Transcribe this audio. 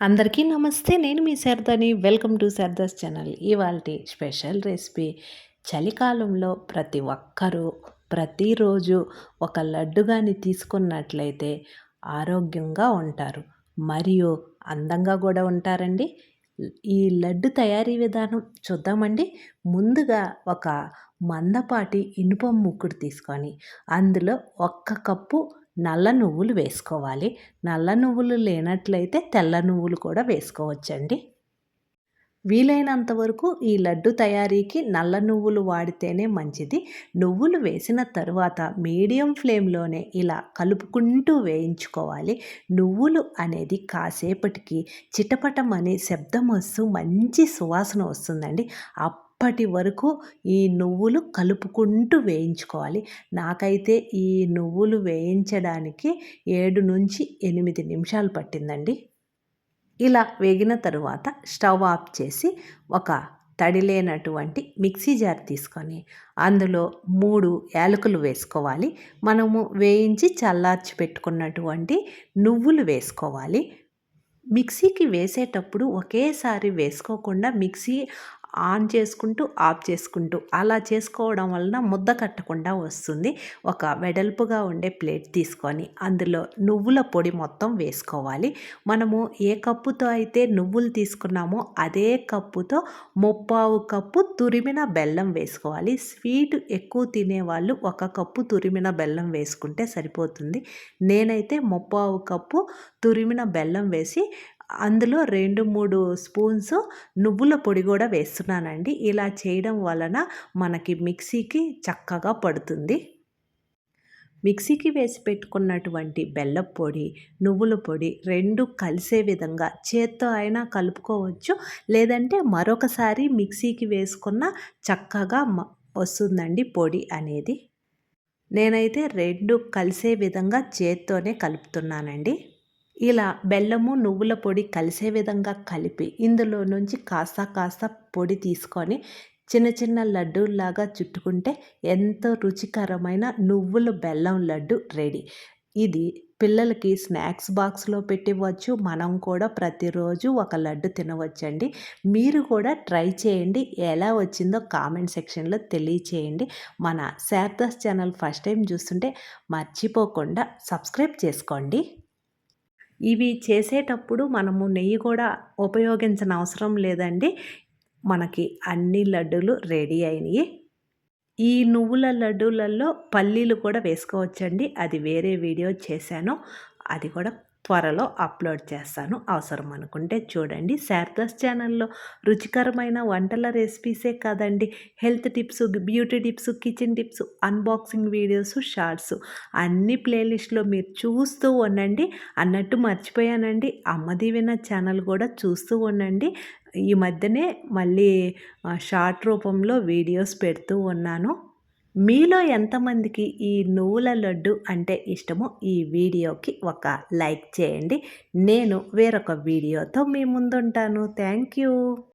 అందరికీ నమస్తే. నేను మీ శారదాని. Welcome to Sharada's channel. ఇవాళ స్పెషల్ రెసిపీ చలికాలంలో ప్రతి ఒక్కరూ ప్రతిరోజు ఒక లడ్డు కానీ తీసుకున్నట్లయితే ఆరోగ్యంగా ఉంటారు. మరియు అందంగా కూడా ఉంటారండి. ఈ లడ్డు తయారీ విధానం చూద్దామండి. ముందుగా ఒక మందపాటి ఇనుప ముక్కుడు తీసుకొని అందులో ఒక్క కప్పు నల్ల నువ్వులు వేసుకోవాలి. నల్ల నువ్వులు లేనట్లయితే తెల్ల నువ్వులు కూడా వేసుకోవచ్చండి. వీలైనంత వరకు ఈ లడ్డు తయారీకి నల్ల నువ్వులు వాడితేనే మంచిది. నువ్వులు వేసిన తరువాత మీడియం ఫ్లేమ్లోనే ఇలా కలుపుకుంటూ వేయించుకోవాలి. నువ్వులు అనేది కాసేపటికి చిటపటమని శబ్దం వస్తూ మంచి సువాసన వస్తుందండి. అప్పటి వరకు ఈ నువ్వులు కలుపుకుంటూ వేయించుకోవాలి. నాకైతే ఈ నువ్వులు వేయించడానికి ఏడు నుంచి ఎనిమిది నిమిషాలు పట్టిందండి. ఇలా వేగిన తరువాత స్టవ్ ఆఫ్ చేసి ఒక తడిలేనటువంటి మిక్సీ జార్ తీసుకొని అందులో మూడు యాలకులు వేసుకోవాలి. మనము వేయించి చల్లార్చి పెట్టుకున్నటువంటి నువ్వులు వేసుకోవాలి. మిక్సీకి వేసేటప్పుడు ఒకేసారి వేసుకోకుండా మిక్సీ ఆన్ చేసుకుంటూ ఆఫ్ చేసుకుంటూ అలా చేసుకోవడం వలన ముద్ద కట్టకుండా వస్తుంది. ఒక వెడల్పుగా ఉండే ప్లేట్ తీసుకొని అందులో నువ్వుల పొడి మొత్తం వేసుకోవాలి. మనము ఏ కప్పుతో అయితే నువ్వులు తీసుకున్నామో అదే కప్పుతో ముప్పావు కప్పు తురిమిన బెల్లం వేసుకోవాలి. స్వీట్ ఎక్కువ తినేవాళ్ళు ఒక కప్పు తురిమిన బెల్లం వేసుకుంటే సరిపోతుంది. నేనైతే ముప్పావు కప్పు తురిమిన బెల్లం వేసి అందులో రెండు మూడు స్పూన్స్ నువ్వుల పొడి కూడా వేస్తున్నానండి. ఇలా చేయడం వలన మనకి మిక్సీకి చక్కగా పడుతుంది. మిక్సీకి వేసి పెట్టుకున్నటువంటి బెల్లం పొడి నువ్వుల పొడి రెండు కలిసే విధంగా చేత్తో అయినా కలుపుకోవచ్చు. లేదంటే మరొకసారి మిక్సీకి వేసుకున్న చక్కగా వస్తుందండి పొడి అనేది. నేనైతే రెండు కలిసే విధంగా చేత్తోనే కలుపుతున్నానండి. ఇలా బెల్లము నువ్వుల పొడి కలిసే విధంగా కలిపి ఇందులో నుంచి కాస్త కాస్త పొడి తీసుకొని చిన్న చిన్న లడ్డూల్లాగా చుట్టుకుంటే ఎంతో రుచికరమైన నువ్వుల బెల్లం లడ్డు రెడీ. ఇది పిల్లలకి స్నాక్స్ బాక్స్లో పెట్టివచ్చు మనం కూడా ప్రతిరోజు ఒక లడ్డు తినవచ్చండి. మీరు కూడా ట్రై చేయండి. ఎలా వచ్చిందో కామెంట్ సెక్షన్లో తెలియచేయండి. మన శారదాస్ ఛానల్ ఫస్ట్ టైం చూస్తుంటే మర్చిపోకుండా సబ్స్క్రైబ్ చేసుకోండి. ఇవి చేసేటప్పుడు మనము నెయ్యి కూడా ఉపయోగించిన అవసరం లేదండి. మనకి అన్ని లడ్డూలు రెడీ అయినాయి. ఈ నువ్వుల లడ్డూలలో పల్లీలు కూడా వేసుకోవచ్చండి. అది వేరే వీడియో చేశాను. అది కూడా త్వరలో అప్లోడ్ చేస్తాను. అవసరం అనుకుంటే చూడండి. శారదాస్ ఛానల్లో రుచికరమైన వంటల రెసిపీసే కాదండి. Health tips beauty tips kitchen tips unboxing videos shorts అన్ని ప్లేలిస్ట్లో మీరు చూస్తూ ఉండండి. అన్నట్టు మర్చిపోయానండి. అమ్మదీవిన ఛానల్ కూడా చూస్తూ ఉండండి. ఈ మధ్యనే మళ్ళీ షార్ట్ రూపంలో వీడియోస్ పెడుతూ ఉన్నాను. మీలో ఎంతమందికి ఈ నువ్వుల లడ్డు అంటే ఇష్టమో ఈ వీడియోకి ఒక లైక్ చేయండి. నేను వేరొక వీడియోతో మీ ముందుంటాను. Thank you.